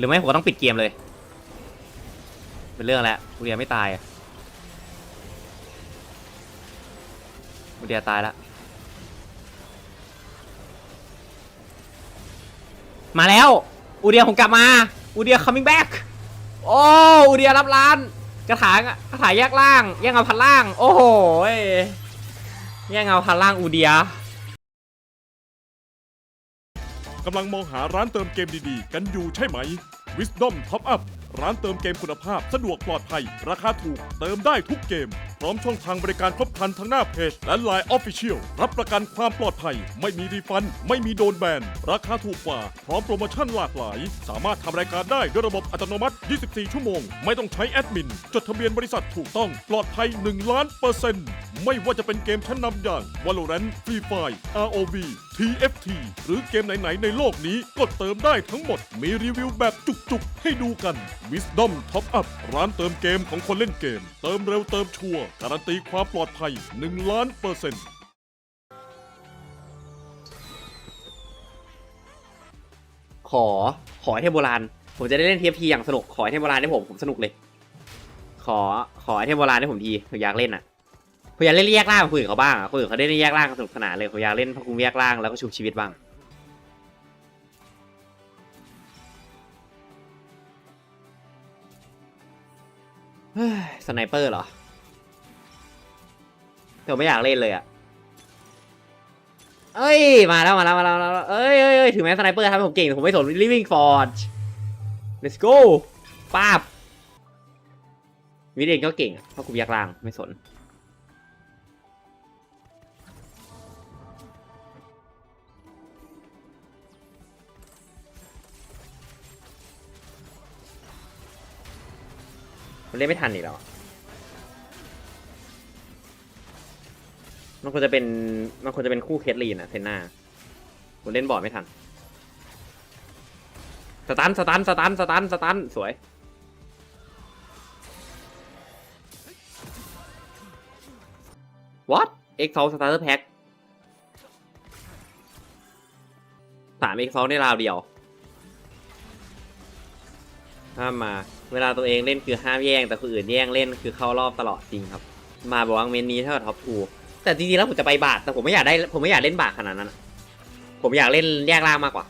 หรือไม่ผมก็ต้องปิดเกมเลย เป็นเรื่องแล้วอูเดียไม่ตายอูเดียตายแล้วมาแล้ว อูเดียผมกลับมา อูเดีย coming back โอ้ อูเดียรับร้าน กระถางกระถางแยกล่าง แยกเงาพันล่าง โอ้โหยแยกเงาพันล่างอูเดียกำลังมองหาร้านเติมเกมดีๆ กันอยู่ใช่ไหม Wisdom Top Up ร้านเติมเกมคุณภาพสะดวกปลอดภัย ราคาถูกเติมได้ทุกเกม พร้อมช่องทางบริการครบครันทั้งหน้าเพจและ Line Official รับประกันความปลอดภัย ไม่มีรีฟัน ไม่มีโดนแบน ราคาถูกกว่า พร้อมโปรโมชั่นหลากหลาย สามารถทำรายการได้ด้วยระบบอัตโนมัติ 24 ชั่วโมง ไม่ต้องใช้แอดมิน จดทะเบียนบริษัทถูกต้องปลอดภัย 1 ล้านเปอร์เซ็นต์ไม่ว่าจะเป็นเกมชั้นนำอย่าง Valorant Free Fire ROV TFT หรือเกมไหน ๆ ในโลกนี้กดเติมได้ทั้งหมด มีรีวิวแบบจุก ๆ ให้ดูกัน Wisdom Top Up ร้านเติมเกมของคนเล่นเกม เติมเร็วเติมชัวร์การันตีความปลอดภัย 1 ล้านเปอร์เซ็นต์ขอขอเทพโบราณ ผมจะได้เล่น TFT อย่างสนุก ขอเทพโบราณให้ผม ผมสนุกเลย ขอขอเทพโบราณให้ผมทีผมอยากเล่นอะผมอยากเล่นแยกล่างคุยกับเขาบ้างอะคุยกับเขาได้เล่นแยกล่างสนุกสนานเลยผมอยากเล่นพะคุมแยกล่างแล้วก็ชุบชีวิตบ้างสไนเปอร์เหรอ ผมไม่อยากเล่นเลยอะ เอ้ย มาแล้วมาแล้วมาแล้วมาแล้วเอ้ยเอ้ยเอ้ยถึงแม้สไนเปอร์ทำให้ผมเก่งแต่ผมไม่สน living forge let's go ป้าบวิเดนก็เก่งเพราะกูยักล่างไม่สนมันเล่นไม่ทันอีกแล้ว มันควรจะเป็นมันควรจะเป็นคู่เคสลีนอะเทนนาผมเล่นบอร์ดไม่ทัน สตันสตันสตันสตันสตันสวย what x 2 starter pack สาม x 2ในราวเดียว ห้ามมา เวลาตัวเองเล่นคือห้ามแย่ง แต่คนอื่นแย่งเล่นคือเข้ารอบตลอดจริงครับ มาบอกว่าเมนนี้เท่ากับท็อปทู แต่จริงๆแล้วผมจะไปบาทแต่ผมไม่อยากได้ผมไม่อยากเล่นบาทขนาดนั้นอะผมอยากเล่นแยกล่างมากกว่า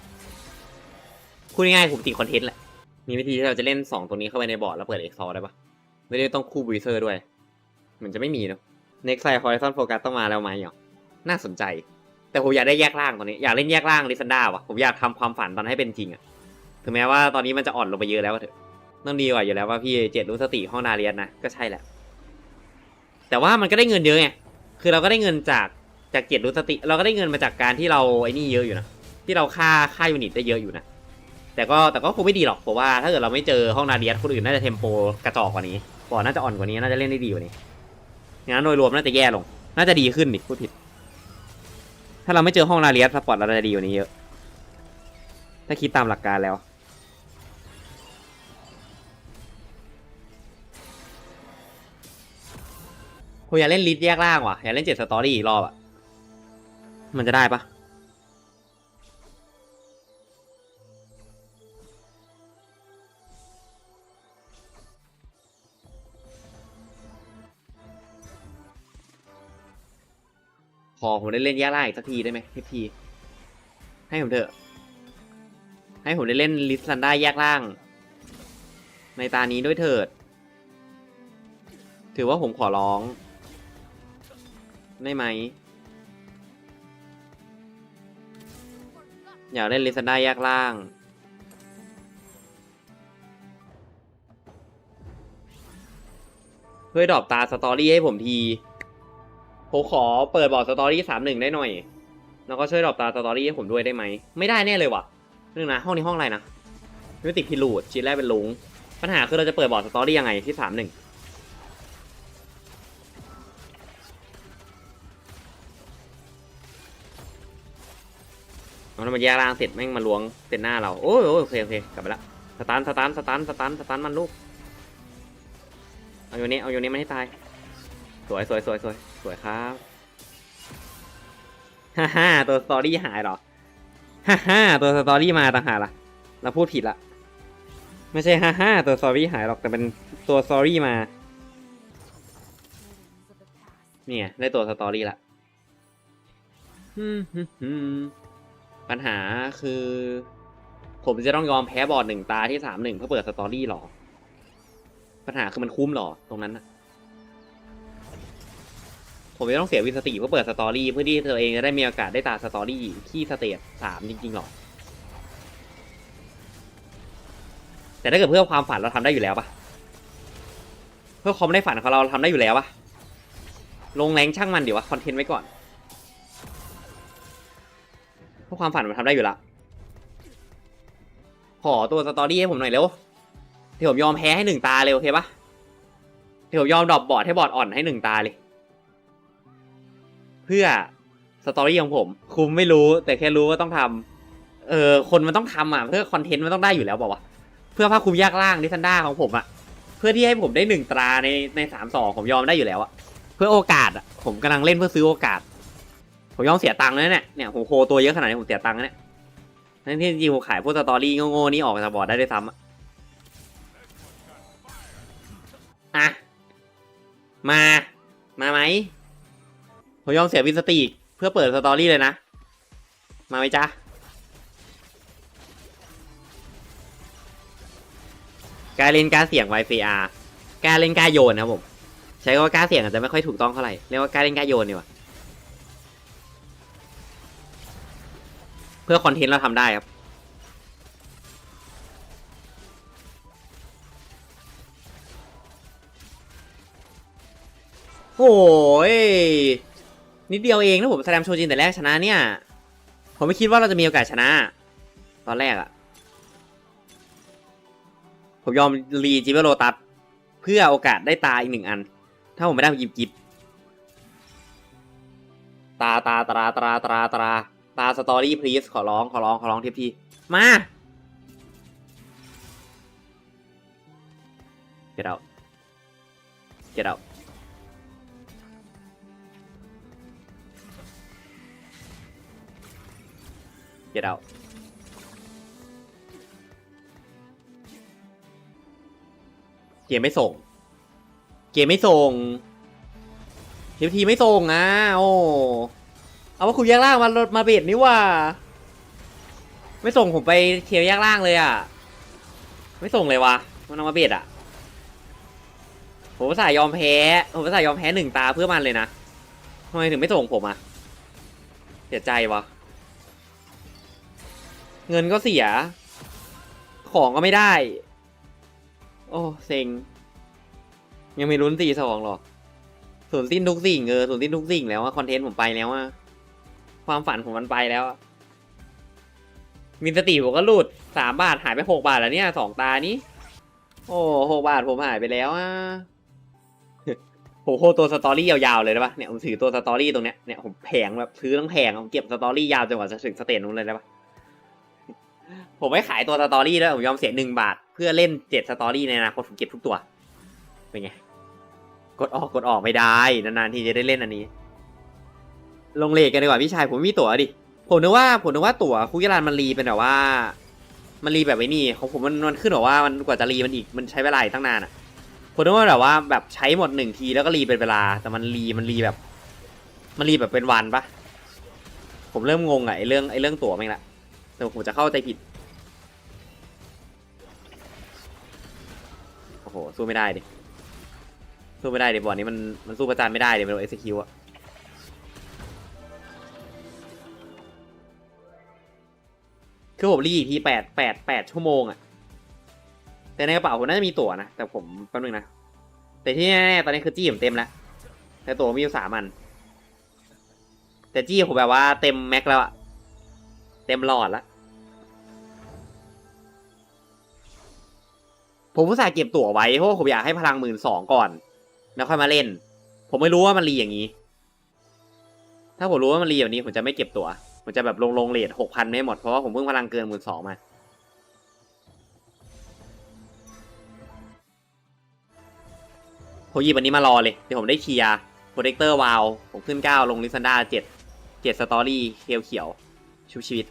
พูดง่ายๆผมติดคอนเทนต์แหละมีวิธีที่เราจะเล่นสองตัวนี้เข้าไปในบอร์ดแล้วเปิดเอ็กซอได้ปะไม่ได้ต้องคู่บูเซอร์ด้วยเหมือนจะไม่มีเนอะ Next Side Horizon Focus ต้องมาแล้วไหมเหรอน่าสนใจ แต่ผมอยากได้แยกล่างตอนนี้อยากเล่นแยกล่างลิซันดาวะผมอยากทำความฝันตอนให้เป็นจริงอะถึงแม้ว่าตอนนี้มันจะอ่อนลงไปเยอะแล้วก็เถอะต้องดีกว่าอยู่แล้วว่าพี่เจ็ดรู้สติห้องนาเรียนนะก็ใช่แหละ แต่ว่ามันก็ได้เงินเยอะไง คือเราก็ได้เงินจากจากเจ็ดรู้สติ เราก็ได้เงินมาจากการที่เราไอ้นี่เยอะอยู่นะที่เราค่าค่ายูนิตได้เยอะอยู่นะแต่ก็แต่ก็คงไม่ดีหรอกเพราะว่าถ้าเกิดเราไม่เจอห้องนาเรียนคนอื่นน่าจะเทมโปกระจอกกว่านี้ก่อนน่าจะอ่อนกว่านี้น่าจะเล่นได้ดีกว่านี้งั้นโดยรวมน่าจะแย่ลง น่าจะดีขึ้นดิพูดผิด ถ้าเราไม่เจอห้องนาเรียสปอร์ตเราจะดีกว่านี้เยอะถ้าคิดตามหลักการแล้ว ผมอยากเล่นลิสแยกล่างว่ะ อยากเล่นเจ็ดสตอรี่อีกรอบอะ มันจะได้ปะขอผมได้เล่นแยกล่างอีกสักทีได้ไหมเทปทีให้ผมเถอะ ให้ผมได้เล่นลิสซันได้แยกล่าง ในตานี้ด้วยเถิด ถือว่าผมขอร้อง ได้ไหม อยากเล่นลิซันได้แยกล่างเพื่อดรอปตาสตอรี่ให้ผมทีผมขอเปิดบอร์ดสตอรี่สามหนึ่งได้หน่อย แล้วก็ช่วยดรอปตาสตอรี่ให้ผมด้วยได้ไหม ไม่ได้แน่เลยว่ะนึงนะ ห้องนี้ห้องอะไรนะมิติพิลูดชิ้นแรกเป็นลุง ปัญหาคือเราจะเปิดบอร์ดสตอรี่ยังไงที่สามหนึ่ง มันแยกร่างเสร็จแม่งมาล้วงเต็นหน้าเราโอ้ยโอเคโอเคกลับไปละสตันสตันสตันสตันสตันมันลูกเอาอยู่นี้เอาอยู่นี้มันให้ตาย สวยสวยสวยสวยสวยครับฮ่าฮ่าตัวสตอรี่หายหรอฮ่าฮ่าตัวสตอรี่มาต่างหากล่ะเราพูดผิดละไม่ใช่ฮ่าฮ่าตัวสตอรี่หายหรอกแต่เป็นตัวสตอรี่มาเนี่ยได้ตัวสตอรี่ละฮึ่มฮึ่มฮึ่ ปัญหาคือ ผมจะต้องยอมแพ้บอร์ดหนึ่งตาที่สามหนึ่งเพื่อเปิดสตอรี่หรอ ปัญหาคือมันคุ้มหรอ ตรงนั้นนะผมจะต้องเสียวินสติเพื่อเปิดสตอรี่เพื่อที่ตัวเองจะได้มีโอกาสได้ตาสตอรี่ที่สเตจสามจริงๆหรอ แต่ถ้าเกิดเพื่อความฝันเราทำได้อยู่แล้วปะเพื่อความได้ฝันของเราเราทำได้อยู่แล้วปะลงแรงช่างมันเดี๋ยววะคอนเทนต์ไว้ก่อน เพื่อความฝันมันทำได้อยู่ละขอตัวสตอรี่ให้ผมหน่อยเร็วเดี๋ยวผมยอมแพ้ให้หนึ่งตาเลยโอเคปะเดี๋ยวผมยอมดรอปบอร์ดให้บอร์ดอ่อนให้หนึ่งตาเลย เพื่อสตอรี่ของผม คุมไม่รู้ แต่แค่รู้ว่าต้องทำเออคนมันต้องทำอะเพื่อคอนเทนต์มันต้องได้อยู่แล้วบอกว่าเพื่อภาคคุมยากล่างดิซันด้าของผมอะเพื่อที่ให้ผมได้หนึ่งตราในในสามสองผมยอมได้อยู่แล้วอะเพื่อโอกาสอะผมกำลังเล่นเพื่อซื้อโอกาส ผมยอมเสียตังค์แล้วเนี่ยเนี่ยผมโคตัวเยอะขนาดนี้ผมเสียตังค์แล้วเนี่ยทั้งที่จริงผมขายพวกสตอรี่โง่ๆนี่ออกจากบอร์ดได้ด้วยซ้ำอะอะมา มาไหมผมยอมเสียวินสตีกเพื่อเปิดสตอรี่เลยนะ มาไหมจ๊ะการเล่นการเสี่ยง YCR การเล่นการโยนนะครับผม ใช้คำว่าการเสี่ยงอาจจะไม่ค่อยถูกต้องเท่าไหร่ เรียกว่าการเล่นการโยนดีกว่า พื่อคอนเทนต์เราทำได้ครับ โอ้ยนิดเดียวเองนะผมแสดงโชจินแต่แรกชนะเนี่ย ผมไม่คิดว่าเราจะมีโอกาสชนะ ตอนแรกอะผมยอมรีจิเวโรตัสเพื่อโอกาสได้ตาอีกหนึ่งอัน ถ้าผมไม่ได้ผมยิบกิบตาตาตราตราตราตรา ตาสตอรี่พลีสขอร้องขอร้องขอร้องเทปทีมา get out get out get out เกมไม่ส่ง เกมไม่ส่งเทปทีไม่ส่งอะโอ้ เอาว่าคุณแยกล่างมามาเบียดนี่ว่า ไม่ส่งผมไปเทียร์แยกล่างเลยอะ ไม่ส่งเลยวะมันเอามาเบียดอะผมอุตสายยอมแพ้ผมอุตสายยอมแพ้หนึ่งตาเพื่อมันเลยนะทำไมถึงไม่ส่งผมอะเสียใจวะเงินก็เสีย ของก็ไม่ได้ โอ้เซ็งยังไม่ลุ้นสี่สองหรอสูญสิ้นทุกสิ่งเออสูญสิ้นทุกสิ่งแล้วอะคอนเทนต์ผมไปแล้วอะ ความฝันผมมันไปแล้ว มินสติผมก็หลุดสามบาทหายไปหกบาทแล้วเนี่ยสองตานี้ โอ้หกบาทผมหายไปแล้วอะผมโคตัวสตอรี่ยาวๆเลยได้ปะเนี่ยผมถือตัวสตอรี่ตรงเนี้ยเนี่ยผมแผงแบบซื้อทั้งแผงผมเก็บสตอรี่ยาวจนกว่าจะถึงสเตจนู้นเลยได้ปะผมไม่ขายตัวสตอรี่แล้วผมยอมเสียหนึ่งบาท เพื่อเล่นเจ็ดสตอรี่ในอนาคตผมเก็บทุกตัวเป็นไงกดออกกดออกไม่ได้นานๆทีจะได้เล่นอันนี้ ลงเลทกันดีกว่าพี่ชายผมมีตั๋วดิ ผมนึกว่าผมนึกว่าตั๋วคุกกี้รันมันรีเป็นแบบว่า มันรีแบบไอ้นี่ของผมมันมันขึ้นแบบว่ามันกว่าจะรีมันอีกมันใช้เวลาอีกตั้งนานอะผมนึกว่าแบบว่าแบบใช้หมดหนึ่งทีแล้วก็รีเป็นเวลา แต่มันรีมันรีแบบ มันรีแบบเป็นวันปะผมเริ่มงงอะไอเรื่องไอเรื่องตั๋วแม่งละแต่ผมจะเข้าใจผิดโอ้โหสู้ไม่ได้ดิสู้ไม่ได้ดิบอลนี้มันมันสู้ประจานไม่ได้ดิมันโดนเอ็กซิคิวอะ คือผมรีทีแปดแปดแปดชั่วโมงอะแต่ในกระเป๋าผมน่าจะมีตั๋วนะ แต่ผมแป๊บนึงนะ แต่ที่แน่ๆตอนนี้คือจี้ผมเต็มแล้ว แต่ตั๋วมีอยู่สามอัน แต่จี้ผมแบบว่าเต็มแม็กแล้วอะเต็มหลอดแล้ว ผมอุตส่าห์เก็บตั๋วไว้เพราะว่าผมอยากให้พลังหมื่นสองก่อน แล้วค่อยมาเล่น ผมไม่รู้ว่ามันรีอย่างนี้ ถ้าผมรู้ว่ามันรีแบบนี้ผมจะไม่เก็บตั๋ว ผมจะแบบลงลงเลทหกพันไม่หมด เพราะว่าผมเพิ่งพลังเกินหมื่นสองมา ผมหยิบอันนี้มารอเลย เดี๋ยวผมได้เคลียร์โปรเจคเตอร์วาลผมขึ้นเก้าลงลิซันดาเจ็ดเจ็ดสตอรี่เขียวเขียวชุบชีวิต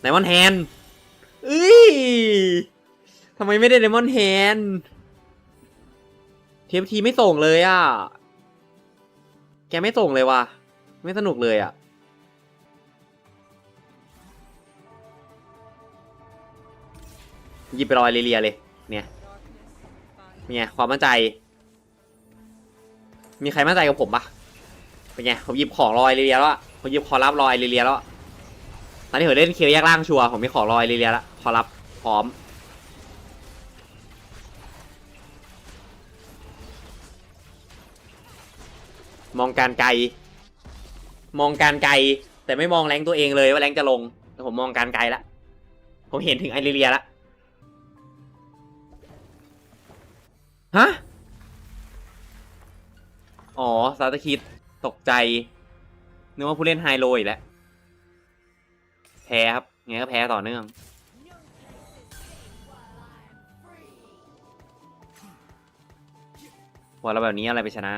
ไนมอนแฮนเอ้ยทำไมไม่ได้เดมอนแฮนเทปทีไม่ส่งเลยอะ แกไม่ส่งเลยว่ะ ไม่สนุกเลยอะ หยิบไปรอยเรียเลย เนี่ยเป็นไงความมั่นใจ มีใครมั่นใจกับผมปะเป็นไง ผมหยิบของรอยเรียแล้วผมหยิบขอรับรอยเรียแล้วตอนนี้ผมเล่นเคียวแยกล่างชัวร์ผมมีของรอยเรียแล้วขอรับพร้อมมองการไกล มองการไกล แต่ไม่มองแรงตัวเองเลยว่าแรงจะลงแต่ผมมองการไกลละผมเห็นถึงไอริเลียละฮะอ๋อซาตาคิดตกใจนึกว่าผู้เล่นไฮโลอีกแล้วแพ้ครับไงก็แพ้ต่อเนื่องว่าเราแบบนี้อะไรไปชนะ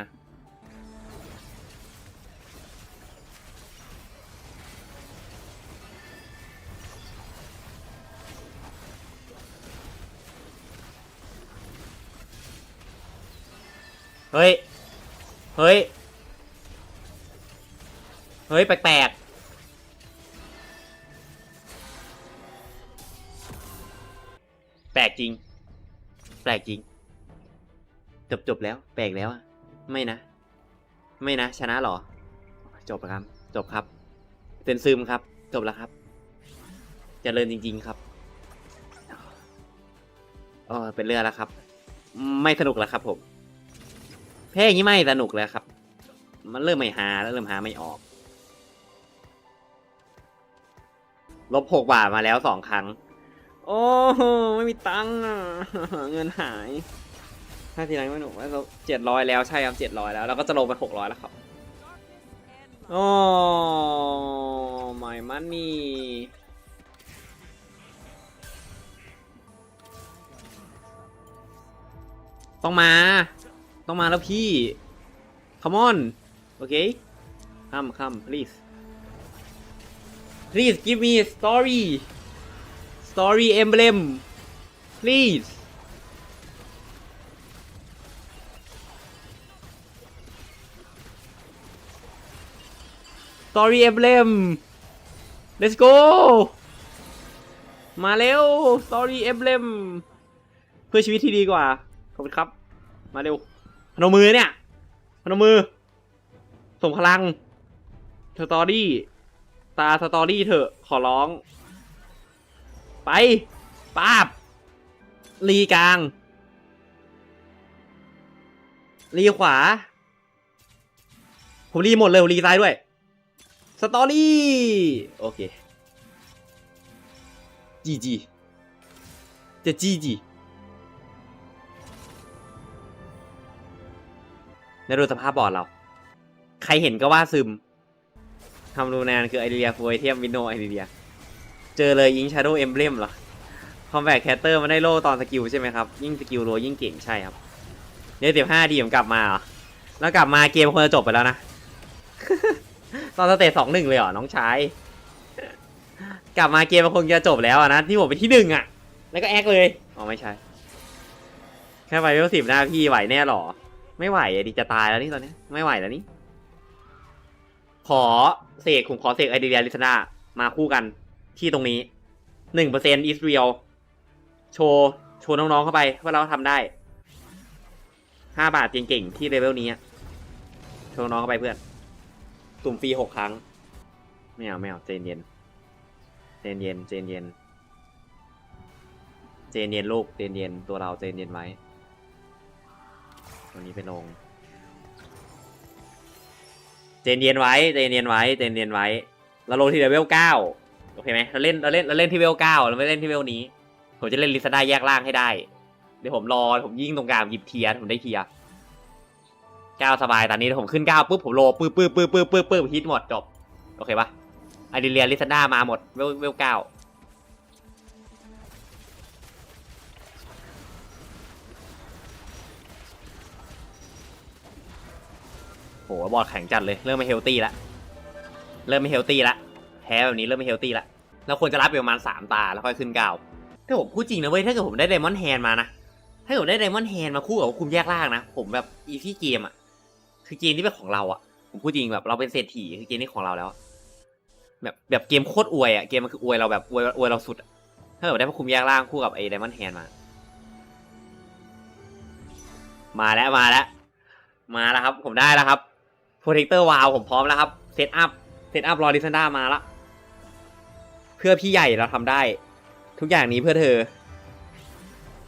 เฮ้ย เฮ้ย เฮ้ย แปลกๆ แปลกจริง แปลกจริง จบจบแล้ว แปลกแล้วอะไม่นะ ไม่นะ ชนะหรอ จบแล้วครับ จบครับเซนซึมครับ จบแล้วครับเจริญจริง ๆ ครับเออเป็นเรื่องแล้วครับ ไม่สนุกแล้วครับผม แพ้อย่างนี้ไม่สนุกเลยครับ มันเริ่มไม่หาแล้วเริ่มหาไม่ออก ลบหกบาทมาแล้วสองครั้ง โอ้โหไม่มีตังค์อะเงินหายถ้าทีไรไม่หนุกว่าเจ็ดร้อยแล้วใช่ครับเจ็ดร้อยแล้วแล้วก็จะลงไปหกร้อยแล้วครับโอ้ my money ต้องมา ต้องมาแล้วพี่ come on โอเค come come please please give me a story story emblem please story emblem let's go มาเร็ว story emblem เพื่อชีวิตที่ดีกว่า ขอบคุณครับ มาเร็ว นมมือเนี่ยพนมมือ ส่งพลังสตอรี่ ตาสตอรี่เถอะ ขอร้อง ไปป้าบรีกลางรีขวา ผมรีหมดเลยรีซ้ายด้วย สตอรี่ โอเคจีจีจะจีจี แล้วดูสภาพบอร์ดเรา ใครเห็นก็ว่าซึมทำรูนานคือไอเดียฟูไอเทมวินโนไอเดีย เจอเลยยิงชาร์โดเอมเบลมเหรอคอมแบทแคตเตอร์มันได้โล่ตอนสกิลใช่ไหมครับ ยิ่งสกิลรัวยิ่งเก่งใช่ครับเดี๋ยวสิบห้าดีผมกลับมาเหรอแล้วกลับมาเกมควรจะจบไปแล้วนะ ตอนสเตจสองหนึ่งเลยเหรอ น้องชาย กลับมาเกมมันคงจะจบแล้วนะ ที่ผมเป็นที่หนึ่งอะแล้วก็แอคเลย อ๋อไม่ใช่ แค่ไปเวลสิบหน้าพี่ไหวแน่หรอ ไม่ไหวอะดิจะตายแล้วนี่ตอนนี้ไม่ไหวแล้วนี่ขอเสกผมขอเสกไอเดียลิซนามาคู่กันที่ตรงนี้หนึ่งเปอร์เซ็นต์อิสเรียลโชว์โชว์น้องๆเข้าไปว่าเราทำได้ห้าบาทเก่งๆที่เลเวลนี้โชว์น้องเข้าไปเพื่อนตุ่มฟรีหกครั้งไม่เอาไม่เอาเจนเย็นเจนเย็นเจนเย็นเจนเย็นลูกเจนเย็นตัวเราเจนเย็นไว้ ตัวนี้ไปลง เจนเย็นไว้เจนเย็นไว้เจนเย็นไว้ เราลงที่เลเวลเก้าโอเคไหมเราเล่นเราเล่นเราเล่นที่เลเวลเก้าเราไม่เล่นที่เลเวลนี้ ผมจะเล่นลิซาด้าแยกล่างให้ได้ เดี๋ยวผมรอผมยิงตรงกลางหยิบเทียร์ผมได้เทียร์เก้าสบายตอนนี้ผมขึ้นเก้าปุ๊บผมโลปื้อปื้อปื้อปื้อปื้อปื้อฮิตหมดจบ โอเคปะไอเดียลิซาด้ามาหมดเวลเวลเก้า หบอลแข็งจัดเลย เริ่มไม่เฮลตี้ละ เริ่มไม่เฮลตี้ละ แพ้แบบนี้เริ่มไม่เฮลตี้ละ เราควรจะรับไปประมาณสามตาแล้วค่อยขึ้นเก้าถ้าผมพูดจริงนะเว้ย ถ้าเกิดผมได้ไดมอนด์แฮนมานะ ถ้าผมได้ไดมอนด์แฮนมาคู่กับคุมแยกล่างนะ ผมแบบอีซี่เกมอะ คือเกมที่เป็นของเราอะ ผมพูดจริงแบบเราเป็นเศรษฐีคือเกมนี้ของเราแล้ว แบบแบบเกมโคตรอวยอะ เกมมันคืออวยเราแบบอวยอวยเราสุด ถ้าเกิดได้มาคุมแยกล่างคู่กับไอ้ไดมอนด์แฮนมา มาแล้วมาแล้ว มาแล้วครับ ผมได้แล้วครับ โปรเทคเตอร์วาวผมพร้อมแล้วครับเซตอัพเซตอัพรอลิซันดามาละเพื่อพี่ใหญ่เราทำได้ ทุกอย่างนี้เพื่อเธอ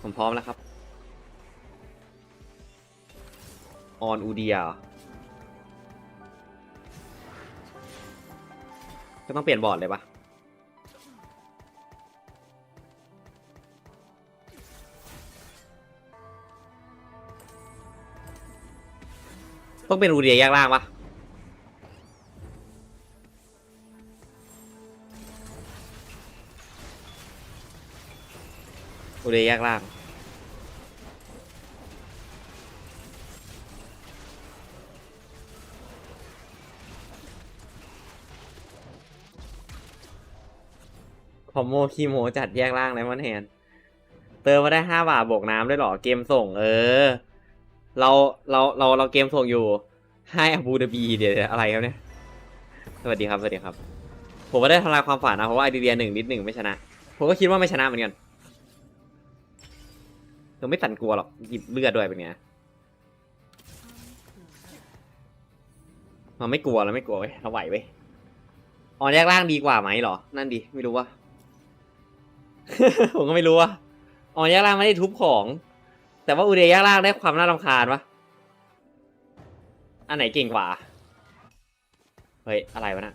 ผมพร้อมแล้วครับออนอูเดียก็ต้องเปลี่ยนบอร์ดเลยปะ ต้องเป็นอูเดียแยกล่างปะอูเดียแยกล่างคอมโมคีโมจัดแยกล่างไดมอนแฮนเติมมาได้ห้าบาทบวกน้ำด้วยหรอ เกมส่งเออ เราเราเราเราเกมส่งอยู่ให้อาบูดาบีเดี๋ยวอะไรครับเนี่ยสวัสดีครับสวัสดีครับ ผมว่าได้ทำลายความฝันนะเพราะว่าไอเดียหนึ่งนิดหนึ่งไม่ชนะ ผมก็คิดว่าไม่ชนะเหมือนกันเราไม่สั่นกลัวหรอกหยิบเลือดด้วยเป็นไงเราไม่กลัวเราไม่กลัวเว้ยเราไหวเว้ยออนแยกล่างดีกว่าไหมหรอ นั่นดีไม่รู้ว่าผมก็ไม่รู้ว่าออนแยกล่างไม่ได้ทุบของ แต่ว่าอูเดย์แยกล่างได้ความน่ารำคาญวะอันไหนเก่งกว่า เฮ้ย อะไรวะนะ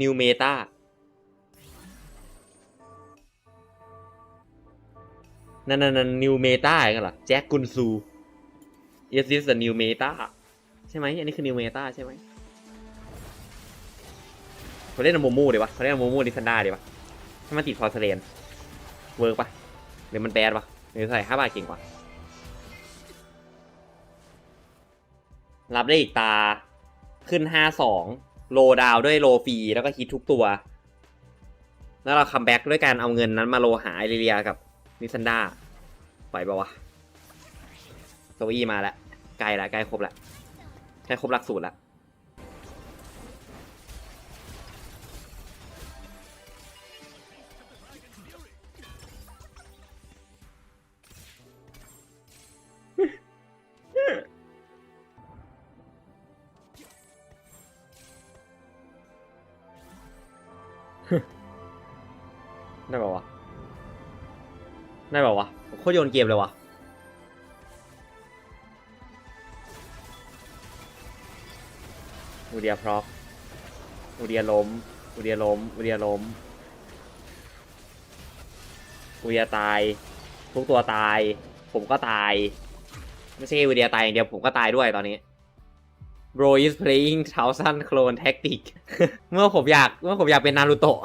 นิวเมตานั่นนั่นนั่นนิวเมตาอย่างเงี้ยเหรอ แจ็คกุนซู Yes this is the new meta ใช่ไหม อันนี้คือ new meta ใช่ไหม เขาเล่นโมมูดีวะเขาเล่นโมมูดิซันดาดีวะให้มันติดพอสเลนเวิร์กปะหรือมันแบดปะหรือใส่ห้าบาทเก่งกว่า รับได้อีกตาขึ้นห้าสองโลดาวด้วยโลฟรีแล้วก็ฮิตทุกตัว แล้วเราคัมแบ็กด้วยการเอาเงินนั้นมาโลหาไอริเลียกับนิซันดาปล่อยปะวะโซอี้มาแล้วใกล้ล้วใกล้ครบล้วใกล้ครบหลักสูตรล้ว ได้ป่าวะได้ป่าวะโคตรโยนเกมเลยวะอูเดียพร็อกอูเดียล้มอูเดียล้มอูเดียล้มอูเดียตาย ทุกตัวตาย ผมก็ตาย ไม่ใช่อูเดียตายอย่างเดียวผมก็ตายด้วยตอนนี้ Bro is playing thousand clone tactic เมื่อผมอยากเมื่อผมอยากเป็นนารูโตะ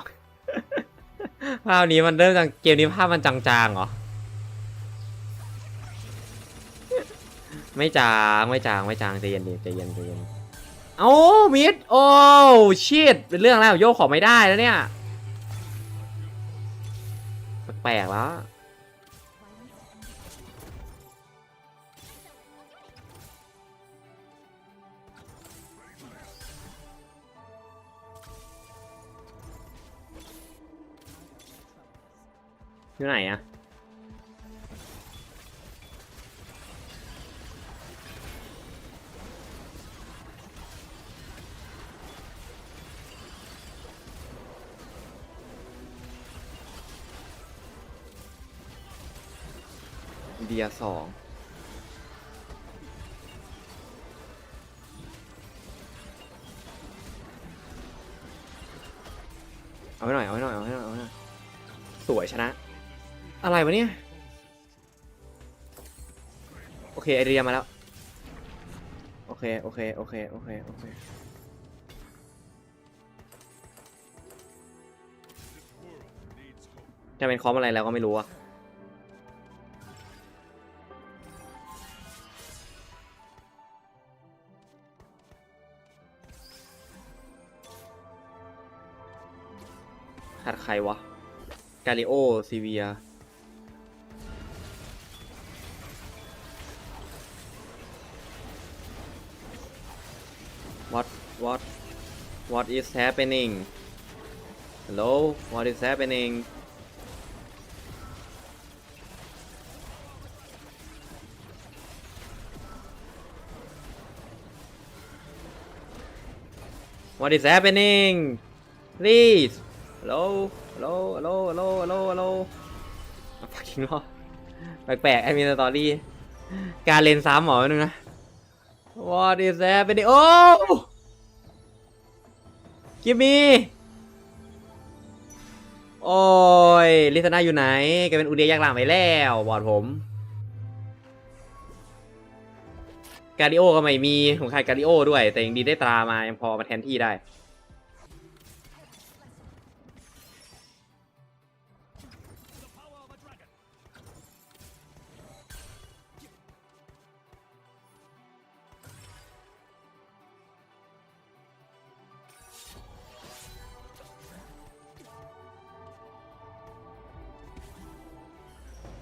ภาพนี้มันเริ่มจากเกมนี้ภาพมันจางๆเหรอ ไม่จางไม่จางไม่จางใจเย็นดิใจเย็นใจเย็นโอ้มิดโอ้ชิดเป็นเรื่องแล้วโยกของไม่ได้แล้วเนี่ย แปลกแล้ว อยู่ไหนอะเดียสองเอาไว้หน่อย เอาไว้หน่อย เอาไว้หน่อย เอาไว้หน่อย สวยชนะ อะไรวะเนี่ย โอเคไอเดียมาแล้ว โอเค โอเค โอเค โอเค โอเค จะเป็นคอมอะไรแล้วก็ไม่รู้อะขาดใครวะ กาลิโอซีเวีย what what what is happening hello what is happening what is happening please hello hello hello hello hello hello อะ fucking รอแปลกๆไอ้มีสตอรี่ การเล่นซ้ำหรอนึงนะ What is happening Oh Give me โอ้ย ลิซาน่าอยู่ไหนแกเป็นอูเดียยากหลังไปแล้วบอดผม การิโอก็ไม่มี ผมขาดการิโอด้วย แต่ยังดีได้ตรามา ยังพอมาแทนที่ได้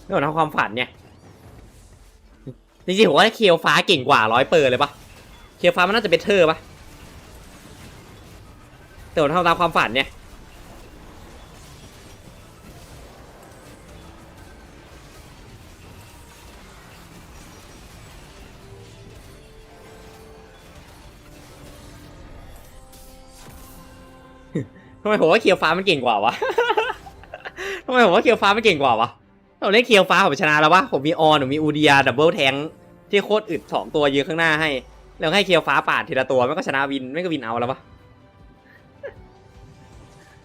เรื่องของความฝันเนี่ยจริงๆผมว่าเคียวฟ้าเก่งกว่าร้อยเปอร์เลยปะเคียวฟ้ามันน่าจะเป็นเธอปะแต่ผมทำตามความฝันเนี่ยทำไมผมว่าเคียวฟ้ามันเก่งกว่าวะทำไมผมว่าเคียวฟ้ามันเก่งกว่าวะ เราเล่นเคียวฟ้าผมชนะแล้ววะผมมีออนผมมีอูเดียดับเบิลแทงที่โคตรอึดสองตัวยืนข้างหน้าให้ แล้วให้เคียวฟ้าปาดทีละตัวมันก็ชนะวินไม่ก็วินเอาแล้ววะ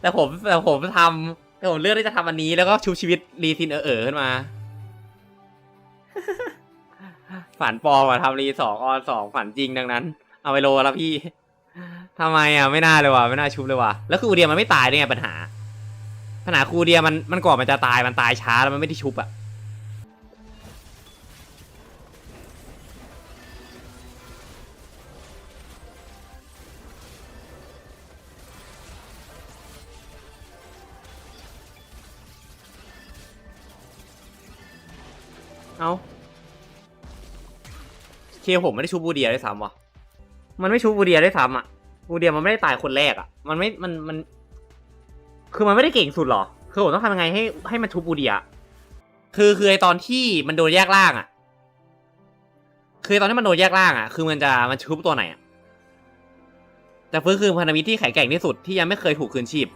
แต่ผมแต่ผมทำแต่ผมเลือกที่จะทำอันนี้แล้วก็ชูชีวิตรีซินเออเออขึ้นมาฝันปลอมอะทำรีสองออนสองฝันจริงดังนั้น เอาไปโลแล้วพี่ทำไมอะไม่น่าเลยว่ะไม่น่าชุบเลยว่ะแล้วคืออูเดียมันไม่ตายด้ไงปัญหา ปัญหาครูเดียมันมันก่อนมันจะตายมันตายช้าแล้วมันไม่ได้ชุบอะเอาเคผมไม่ได้ชุบบูเดียได้วยซ้ำวะมันไม่ชุบบูเดียได้วยซ้ำอะบูเดียมันไม่ได้ตายคนแรกอะมันไม่ มัน มัน คือมันไม่ได้เก่งสุดหรอ คือผมต้องทำยังไงให้ให้มันชุบอูเดียคือคือไอตอนที่มันโดนแยกล่างอะคือตอนที่มันโดนแยกล่างอะคือมันจะมันชุบตัวไหนอะแต่ฟื้นคือพันธมิตรที่แข็งแกร่งที่สุดที่ยังไม่เคยถูกคืนชีพ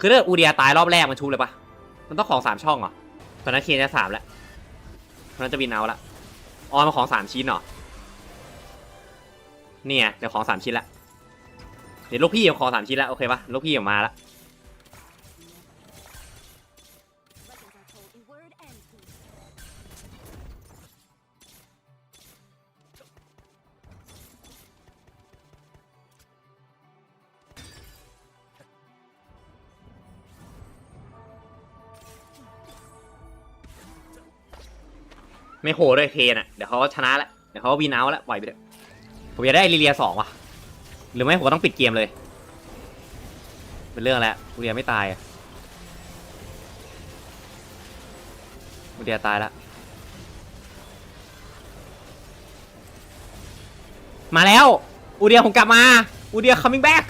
คือถ้าอูเดียตายรอบแรกมันชุบเลยปะมันต้องของสามช่องเหรอตอนนั้นเคนจะสามแล้วตอนนั้นจะบินเอาละออนมาของสามชิ้นเหรอเนี่ยเดี๋ยวของสามชิ้นละเดี๋ยวลูกพี่เอาของสามชิ้นละโอเคปะลูกพี่ออกมาละ ไม่โหด้วยเคนอะเดี๋ยวเขาชนะแล้วเดี๋ยวเขาวินเอาแล้วปล่อยไปเถอะผมอยากได้ลิเลียสองว่ะ หรือไม่ผมต้องปิดเกมเลย เป็นเรื่องแล้วลิเลียไม่ตายลิเลียตายแล้วมาแล้ว อูเดียผมกลับมา อูเดีย coming back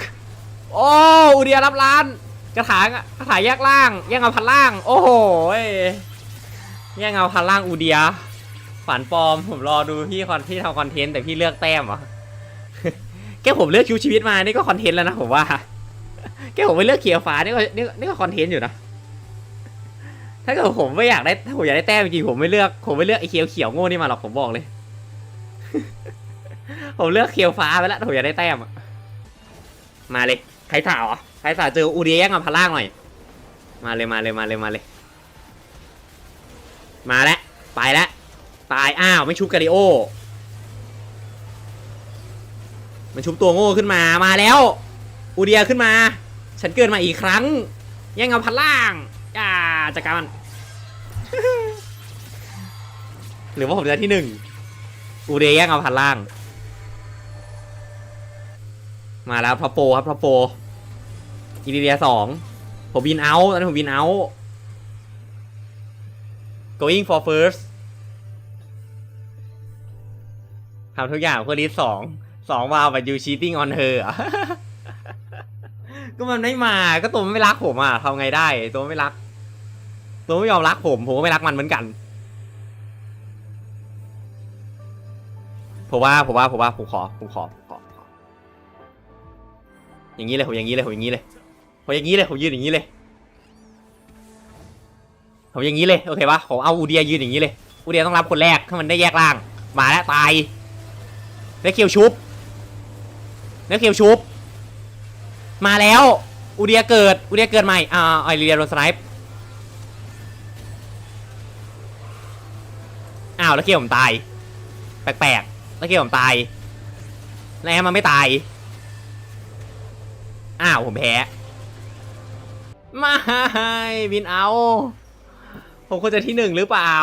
โอ้อูเดียรับร้าน กระถางอะกระถางแยกล่าง แยกเอาพันล่าง โอ้โหแยกเอาพันล่างอูเดีย ฝันปลอมผมรอดูพี่คอนที่ทำคอนเทนต์แต่พี่เลือกแต้มเหรอแค่ผมเลือกคิวชีวิตมานี่ก็คอนเทนต์แล้วนะผมว่าแค่ผมไปเลือกเขียวฟ้านี่ก็นี่นี่ก็คอนเทนต์อยู่นะถ้าเกิดผมไม่อยากได้ถ้าผมอยากได้แต้มจริงผมไม่เลือกผมไม่เลือกไอ้เขียวเขียวโง่นี่มาหรอกผมบอกเลย ผมเลือกเขียวฟ้าไปแล้วถ้าผมอยากได้แต้มมาเลยใครสาวอะใครสาวเจออูเดียแย่งกับพล่างหน่อยมาเลยมาเลยมาเลยมาเลย มาแล้วไปแล้ว ตายอ้าวไม่ชุบกาลิโอ มันชุบตัวโง่ขึ้นมามาแล้ว อูเดียขึ้นมา ฉันเกิดมาอีกครั้ง แย่งเอาพันล่างอ่าจัดการมันหรือว่าผมจะที่หนึ่งอูเดียแย่งเอาพันล่าง มาแล้วพระโปครับพระโปอีเดียสองผมบินเอาตอนนี้ผมบินเอา going for first ทำทุกอย่างเพื่อลิสสองสองวาวแบบ you cheating on her อก็มันไม่มาก็ตัวมันไม่รักผมอะทำไงได้ ตัวไม่รัก ตัวไม่ยอมรักผม ผมก็ไม่รักมันเหมือนกันผมว่าผมว่าผมว่าผมขอผมขอผมขออย่างนี้เลยผมอย่างนี้เลยผมอย่างนี้เลยผมอย่างนี้เลยผมยืนอย่างนี้เลยผมอย่างนี้เลยโอเคปะผมเอาอูเดียยืนอย่างนี้เลยอูเดียต้องรับคนแรกถ้ามันได้แยกร่าง มาแล้วตาย ได้เคียวชุบได้เคียวชุบ มาแล้ว อูเดียเกิด อูเดียเกิดใหม่ อ่าไอเรียโดนสไนป์อ้าวแล้วเคียวผมตาย แปลกๆแล้วเคียวผมตายแล้วมันไม่ตาย อ้าวผมแพ้ไม่วินเอา ผมควรจะที่หนึ่งหรือเปล่า